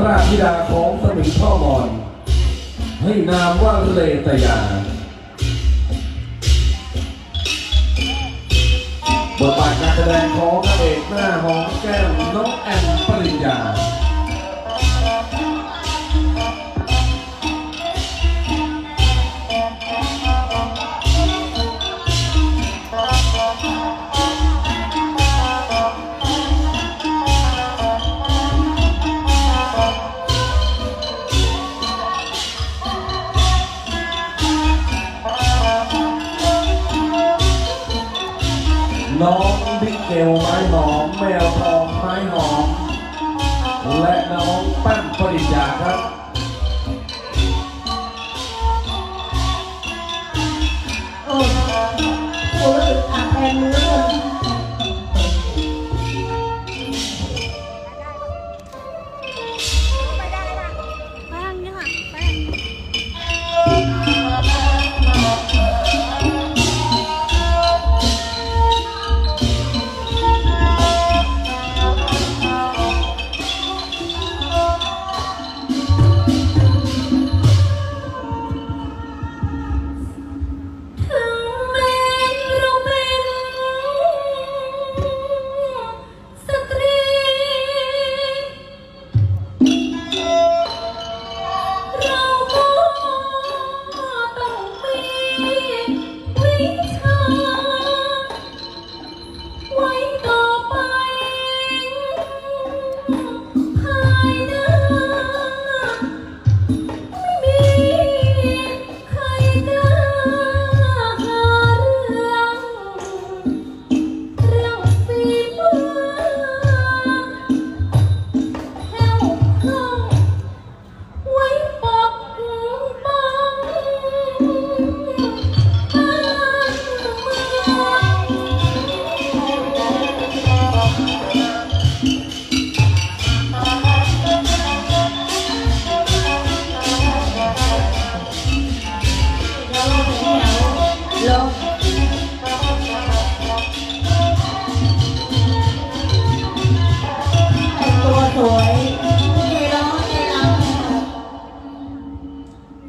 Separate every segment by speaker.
Speaker 1: ระราชธิดาของสมิงพ่อมอน ให้นามว่าเรตยาบทบาทการแสดงของนางเอกหน้าหอมแก้มน้องแอมปริญญา ปั้นปริญญาครับ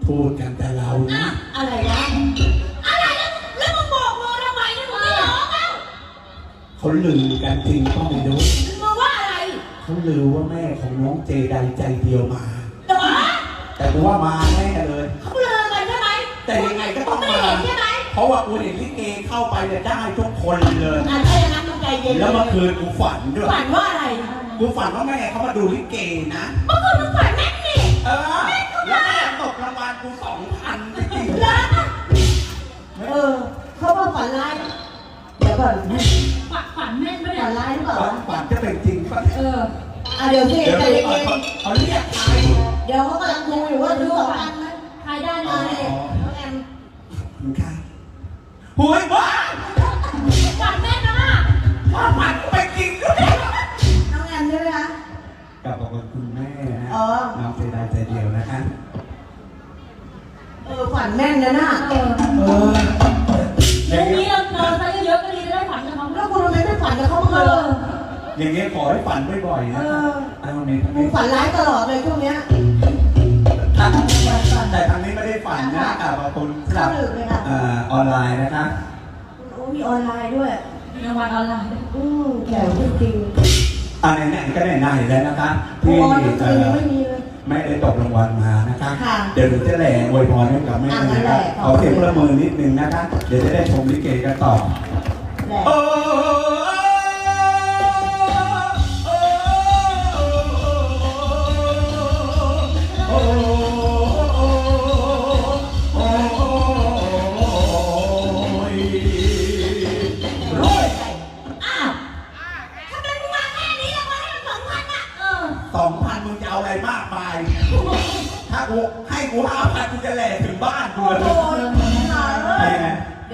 Speaker 2: พูดกันแต่เรานะ
Speaker 3: อะไรนะอะไรนะแล้วมึงบอกมือทำไมเนี่ยมึงไม่ร้องเอ้า
Speaker 2: เขาลือกันจริงก็ไม่รู้
Speaker 3: มึงว่าอะไร
Speaker 2: เขาลือว่าแม่ของน้องเจไดใจเดียวมา
Speaker 3: เหรอ
Speaker 2: แต่กูว่ามาแน่เลย
Speaker 3: เขาเลิกกันใช่ไหม
Speaker 2: แต่ยังไงก็ต้อง
Speaker 3: ไม่
Speaker 2: มา
Speaker 3: เห็นใช่ไหม
Speaker 2: เพราะว่ากูเห็นลิเกเข้าไปเนี่ยได้ทุกคนเลย
Speaker 3: อะถ้าอย่างนั้นมึงใจเย็น
Speaker 2: แล้วเมื่อคืนกูฝันด้วย
Speaker 3: ฝันว่าอะไร
Speaker 2: กูฝันว่าแม่เขามาดูลิเกนะ
Speaker 3: เมื่อคืนมึงฝันแม่นนี่
Speaker 2: เออแล้วแม่ตกรางวัลกูสองพันจริง
Speaker 3: เหรอเออ เขาว่าฝันร้ายเดี๋ยวก่อน
Speaker 4: ฝันฝันแม่นไหม
Speaker 3: ฝั
Speaker 4: เนี่ย
Speaker 3: นร้ายหรือเปล่า
Speaker 2: ฝันฝันจะเป็นจริงปะเนี่ย
Speaker 4: เออ
Speaker 3: อะเดี๋ยวสิ
Speaker 2: เดี๋ยว
Speaker 3: ใจ
Speaker 2: ดู
Speaker 3: เย็
Speaker 2: ก่อน
Speaker 3: น
Speaker 2: เขาเขาเรียกใคร
Speaker 3: ๆเดี๋ยวเขากำลังดูอยู่ว่าดูสองอันไหม
Speaker 4: ใครได้
Speaker 3: อั
Speaker 4: มาน
Speaker 3: นี้น้องแอม
Speaker 2: คุณค่ะหุยบ้า
Speaker 4: นแม่นนะ
Speaker 2: น่ะเอ
Speaker 3: อ
Speaker 4: เออ
Speaker 2: เดี๋
Speaker 4: ยวนี้เรานอนซะเยอะๆก็ดีจะได้ฝันกับเขา
Speaker 3: แล้วคุณทำไมไม่ฝันกับเขาบ้าง
Speaker 4: เอ
Speaker 3: เล
Speaker 4: อ
Speaker 3: ย
Speaker 2: อย่างเงี้ยขอให้ฝันบ่อยๆนะ
Speaker 3: เออ
Speaker 2: ไอ้ตรงนี้
Speaker 3: มึงฝันร้ายตลอดเลยช่วงเนี้ย
Speaker 2: แต่ทางนี้ไม่ได้ฝันนะอ่าขอบคุณสำหรับ
Speaker 3: เข้าดึกเลยค่ะ
Speaker 2: อ่าออนไลน์นะคะ
Speaker 3: โอ้มีออนไลน์ด้วย
Speaker 4: มีรางวัลออนไลน์
Speaker 3: อืมแจ๋วจริง
Speaker 2: อ่าไหนๆก็ไหนๆแล้วนะคะ
Speaker 3: ๆ
Speaker 2: ที่
Speaker 3: ออน
Speaker 2: เอ่
Speaker 3: จริง
Speaker 2: อ
Speaker 3: ไม่มีเล ย
Speaker 2: ไม่ได้ตกรางวัลมานะคะ
Speaker 3: ค่ะ
Speaker 2: เดี๋ยวหนูจะแหล่อวยพรให้กับแม่
Speaker 3: อะงั้
Speaker 2: นะ
Speaker 3: นแห
Speaker 2: คะ
Speaker 3: ละ
Speaker 2: ขอ เสียงประมือนิดนึงนะคะ เดี๋ยวจะได้ชมลิเกกันต่อ
Speaker 3: แหละ
Speaker 2: โอ้โอ้โ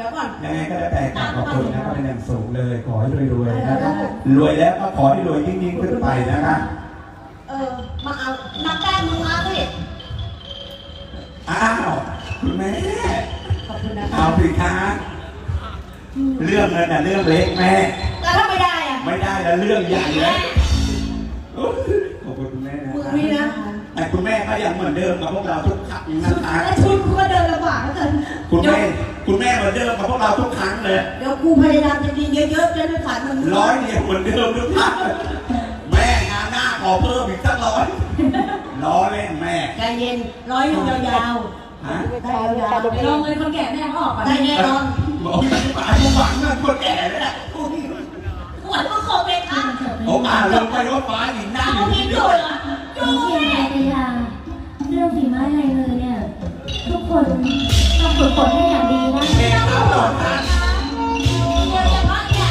Speaker 2: เดี๋
Speaker 3: ยวก่อน
Speaker 2: ยังไงก็แล้วแต่กราบขอบคุณนะครับเป็นอย่างสูงเลย ขอให้รวยๆนะครับรวยแล้วก็ขอให้รวยยิ่งๆขึ้นไปนะคะ
Speaker 3: เออ มาเอา นักแต้มมึงมาสิ
Speaker 2: อ้าวคุณแม่
Speaker 3: ขอบคุณนะ
Speaker 2: เอา
Speaker 3: คะ
Speaker 2: สิคะเรื่องนั้นน่ะเรื่องเล็กแม่
Speaker 3: แล้วถ้าไม่ได้อะ
Speaker 2: ไม่ได้แล้วเรื่องใหญ่แล้วโอ้ยขอบคุณคุณแม่นะ
Speaker 3: มึงนี่นะ
Speaker 2: คคุณแม่ก็ยังเหมือนเดิมกับพวกเราทุกครั้งนะคะ
Speaker 3: แล้วชุดกูก็เดินลำบากแล้วกัน
Speaker 2: คุณแม่ คุณแม่เหมือนเดิมกับพวกเราทุกครั้งเลย
Speaker 3: เดี๋ยวกูพยายามจะกินเยอะๆจะได้ฝันมัน
Speaker 2: ร้อยเดียวเหมือนเดิมทุกครั้งแม่งานหน้าขอเพิ่มอีกสักร้อยร้อยเล่นแม่
Speaker 3: ใจเย็นร้อยหนึ่งยาว
Speaker 2: ฮะ
Speaker 3: ๆได้ยาว
Speaker 4: ไปลองเลยคนแก่แม่เขาออกก่อน
Speaker 3: ๆได้แน่นอน
Speaker 2: บอกอายุหวังเงินคนแก่เลยนะ
Speaker 3: หวังก็ขอไปค่ะ
Speaker 2: โอ้อ่าลงไปรถฟ้าหินนั่งอยู่
Speaker 3: กิ
Speaker 2: ที่
Speaker 3: น
Speaker 2: เดี
Speaker 3: ด้
Speaker 2: ยว
Speaker 3: วยเหรอดู
Speaker 1: เพียง
Speaker 3: แม่
Speaker 1: ทุกคนต้องฝึกฝนให้อย่างดีนะ
Speaker 2: เองเอาหลอดนะ
Speaker 3: เดี๋ยวจะพักเนี่ย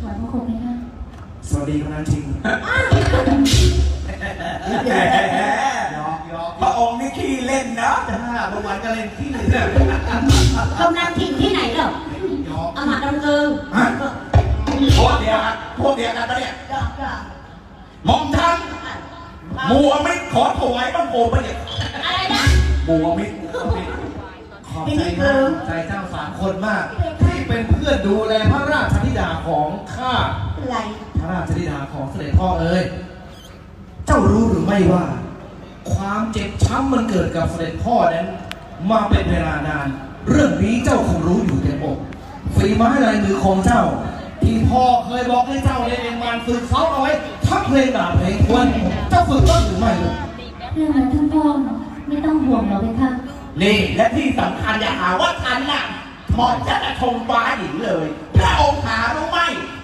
Speaker 1: ถอยพระคุณไหมคะ
Speaker 5: สวัสดีกนันทิง
Speaker 2: แหมพระองค์นี่ขี้เล่นเนาะ
Speaker 5: จ้าเมื่อวานก็เล่นขี้เลย
Speaker 3: กำนันถิ่นที่ไหนเหรออามาดำเนิน
Speaker 2: พวกเดียวกันพวกเดียวกันปะเนี่ย
Speaker 3: จ้าจ้าม
Speaker 2: องท่านมัวไม่ขอถวายบังโคมปะเนี่ย
Speaker 3: อะไรนะ
Speaker 2: มัวมิตร
Speaker 5: ขอบใจมากใจเจ้าสามคนมาก ที่เป็นเพื่อนดูแลพระราชธิดาของข้า
Speaker 3: อะไร
Speaker 5: พระราชธิดาของเสด็จพ่อเอ๋ยเจ้ารู้หรือไม่ว่า ความเจ็บช้ำมันเกิดกับเสด็จพ่อนั้น มาเป็นเวลานาน เรื่องนี้เจ้าคงรู้อยู่เต็มอกฝีไม้ลายมือของเจ้าที่ พ่อเคยบอกให้เจ้าได้เรียนมันฝึกซ้อมเอาไว้ทั้งเพลงดาบเพลงควนเจ้าฝึกต้นหรือไม่ลูก
Speaker 1: เรื่องนั้นท่านพ่อไม่ต้องห่วงหรอกไหมคะ
Speaker 2: นี่และที่สำคัญอย่าหาว่าทันน่ะเหมาะจะชมฟ้าหญิงเลยพระองค์หารู้ไหม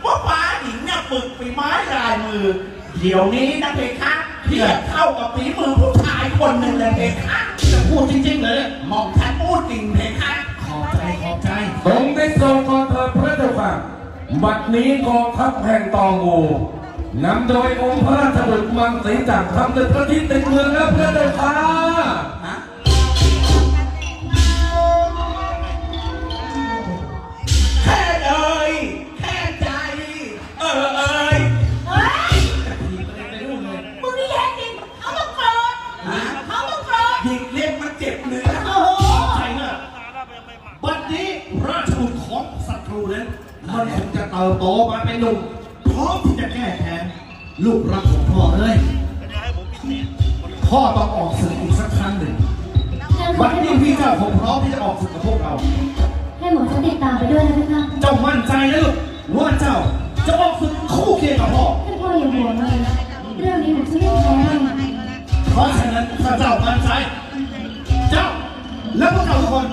Speaker 2: ว่าฟ้าหญิงเนี่ยฝึกฝีไม้ลายมือ เดี๋ยวนี้นะเพคะเทียบเท่ากับฝีมือผู้ชายคนหนึ่งเลยเพคะ
Speaker 5: จะพูดจริงๆเลย
Speaker 2: หมองฉันพูดจริงเพคะ
Speaker 5: ขอบใจขอบใจ
Speaker 6: บัดนี้กองทัพแห่งตองอูนำโดยองค์พระราชบุตรมังสีจากทำในพระทิศในเมืองแล้วพระเจ้า
Speaker 5: มันคงจะเติบโตมาเป็นหนุ่มพร้อมที่จะแก้แค้นลูกรักของพ่อเอ้ยพ่อต้องออกศึกอีกสักครั้งหนึ่ง
Speaker 1: งั้นขอ
Speaker 5: วัน
Speaker 1: ให้ห
Speaker 5: นี้
Speaker 1: มอ
Speaker 5: พี่เจ้าคงพร้อมที่จะออกศึกกับพวกเรา
Speaker 1: ให้หมอฉันติดตามไปด้วยนะไหมคะ
Speaker 5: เจ้ามั่นใจนะลูกว่าเจ้าจะออกศึกคู่เคียงกับพ่อ
Speaker 1: ท่านพ่ออย่าห่วงเลยเรื่องนี้หนูจะไม่แพ้เลย
Speaker 5: เพราะฉะนั้นถ้าเจ้ามั่นใจ เจ้าและพวกเราทุกคน